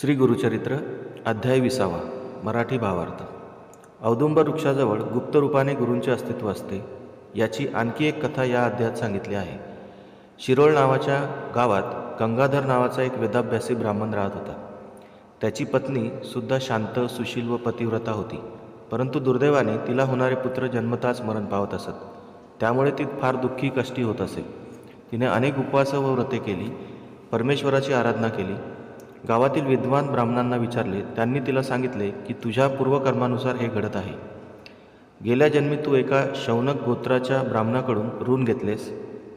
श्री गुरुचरित्र अध्याय विसावा मराठी भावार्थ. औदुंबर वृक्षाजवळ गुप्त रूपाने गुरूंचे अस्तित्व असते याची आणखी एक कथा या अध्यायात सांगितली आहे. शिरोळ नावाच्या गावात गंगाधर नावाचा एक वेदाभ्यासी ब्राह्मण राहत होता. त्याची पत्नी सुद्धा शांत सुशील व पतिव्रता होती परंतु दुर्दैवाने तिला होणारे पुत्र जन्मताच मरण पावत असत. त्यामुळे ती फार दुःखी कष्टी होत असे. तिने अनेक उपवास व व्रते केली परमेश्वराची आराधना केली गावातील विद्वान ब्राह्मणांना विचारले त्यांनी तिला सांगितले की तुझ्या पूर्वकर्मानुसार हे घडत आहे. गेल्या जन्मी तू एका शौनक गोत्राच्या ब्राह्मणाकडून ऋण घेतलेस.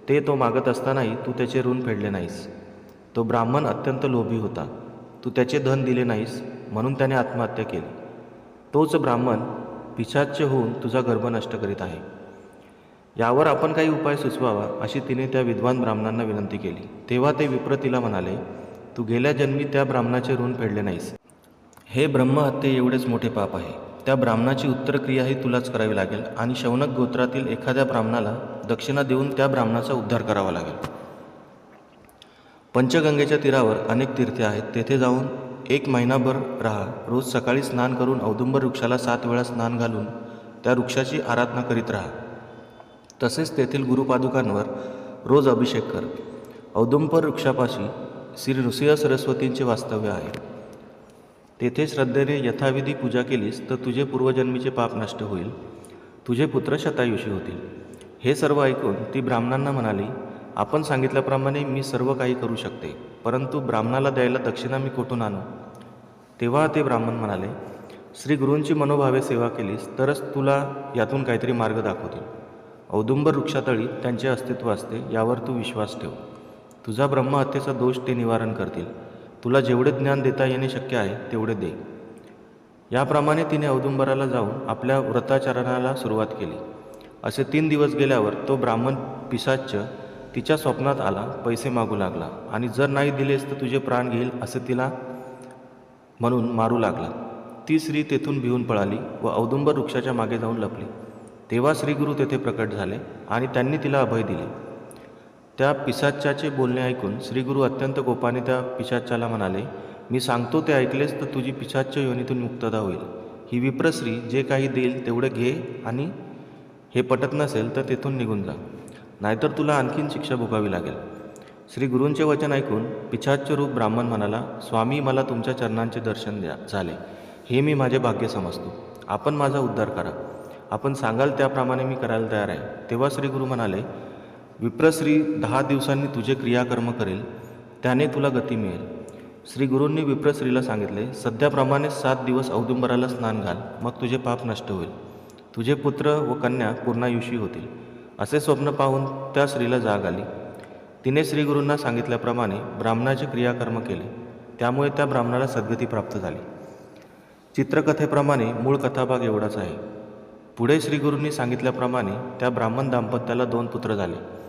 ते तो मागत असतानाही तू त्याचे ऋण फेडले नाहीस. तो ब्राह्मण अत्यंत लोभी होता. तू त्याचे धन दिले नाहीस म्हणून त्याने आत्महत्या केली. तोच ब्राह्मण पिछाच्य होऊन तुझा गर्भ नष्ट करीत आहे. यावर आपण काही उपाय सुचवावा अशी तिने त्या विद्वान ब्राह्मणांना विनंती केली. तेव्हा ते विप्र तिला म्हणाले तू गेल्या जन्मी त्या ब्राह्मणाचे ऋण फेडले नाहीस. हे ब्रह्महत्ये एवढेच मोठे पाप आहे. त्या ब्राह्मणाची उत्तरक्रियाही तुलाच करावी लागेल आणि शौनक गोत्रातील एखाद्या ब्राह्मणाला दक्षिणा देऊन त्या ब्राह्मणाचा उद्धार करावा लागेल. पंचगंगेच्या तीरावर अनेक तीर्थे आहेत. तेथे जाऊन एक महिनाभर राहा. रोज सकाळी स्नान करून औदुंबर वृक्षाला सात वेळा स्नान घालून त्या वृक्षाची आराधना करीत राहा. तसेच तेथील गुरुपादुकांवर रोज अभिषेक कर. औदुंबर वृक्षापाशी श्री ऋषिया सरस्वतींचे वास्तव्य आहे. तेथे श्रद्धेने यथाविधी पूजा केलीस तर तुझे पूर्वजन्मीचे पाप नष्ट होईल. तुझे पुत्र शतायुषी होतील. हे सर्व ऐकून ती ब्राह्मणांना म्हणाली आपण सांगितल्याप्रमाणे मी सर्व काही करू शकते परंतु ब्राह्मणाला द्यायला दक्षिणा मी कुठून आणू? तेव्हा ते ब्राह्मण म्हणाले श्री गुरूंची मनोभावे सेवा केलीस तरच तुला यातून काहीतरी मार्ग दाखवतील. औदुंबर वृक्षातळी त्यांचे अस्तित्व असते यावर तू विश्वास ठेव. तुझा ब्रह्महत्येचा दोष ते निवारण करतील. तुला जेवढे ज्ञान देता येणे शक्य आहे तेवढे दे. याप्रमाणे तिने औदुंबराला जाऊन आपल्या व्रताचरणाला सुरुवात केली. असे तीन दिवस गेल्यावर तो ब्राह्मण पिशाच्च तिच्या स्वप्नात आला पैसे मागू लागला आणि जर नाही दिलेस तर तुझे प्राण घेईल असे तिला म्हणून मारू लागला. ती स्त्री तेथून भिवून पळाली व औदुंबर वृक्षाच्या मागे जाऊन लपली. तेव्हा श्रीगुरू तेथे प्रकट झाले आणि त्यांनी तिला अभय दिले. त्या पिशाच्याचे बोलणे ऐकून श्रीगुरू अत्यंत कोपाने त्या पिशाच्याला म्हणाले मी सांगतो ते ऐकलेस तर तुझी पिशाच्य योनीतून मुक्तता होईल. ही विप्रश्री जे काही देईल तेवढं घे आणि हे पटत नसेल तर तेथून निघून जा. नाहीतर तुला आणखीन शिक्षा भोगावी लागेल. श्री गुरूंचे वचन ऐकून पिछाच्य रूप ब्राह्मण म्हणाला स्वामी मला तुमच्या चरणांचे दर्शन द्या. झाले. हे मी माझे भाग्य समजतो. आपण माझा उद्धार करा. आपण सांगाल त्याप्रमाणे मी करायला तयार आहे. तेव्हा श्री गुरु म्हणाले विप्रश्री दहा दिवसांनी तुझे क्रियाकर्म करेल त्याने तुला गती मिळेल. श्री गुरूंनी विप्रश्रीला सांगितले सध्याप्रमाणे सात दिवस औदुंबराला स्नान घाल मग तुझे पाप नष्ट होईल. तुझे पुत्र व कन्या पूर्णायुषी होतील. असे स्वप्न पाहून त्या स्त्रीला जाग आली. तिने श्रीगुरूंना सांगितल्याप्रमाणे ब्राह्मणाचे क्रियाकर्म केले. त्यामुळे त्या ब्राह्मणाला सद्गती प्राप्त झाली. चित्रकथेप्रमाणे मूळ कथाभाग एवढाच आहे. पुढे श्रीगुरूंनी सांगितल्याप्रमाणे त्या ब्राह्मण दाम्पत्याला दोन पुत्र झाले.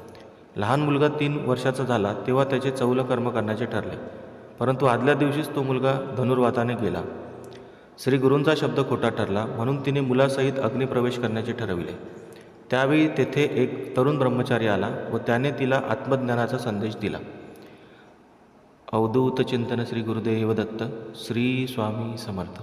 लहान मुलगा तीन वर्षाचा झाला तेव्हा त्याचे चौल कर्म करण्याचे ठरले. परंतु आदल्या दिवशीच तो मुलगा धनुर्वाताने गेला. श्री गुरूंचा शब्द खोटा ठरला म्हणून तिने मुलासहित अग्निप्रवेश करण्याचे ठरविले. त्यावेळी तेथे एक तरुण ब्रह्मचारी आला व त्याने तिला आत्मज्ञानाचा संदेश दिला. अवधूत चिंतन श्री गुरुदेव दत्त श्री स्वामी समर्थ.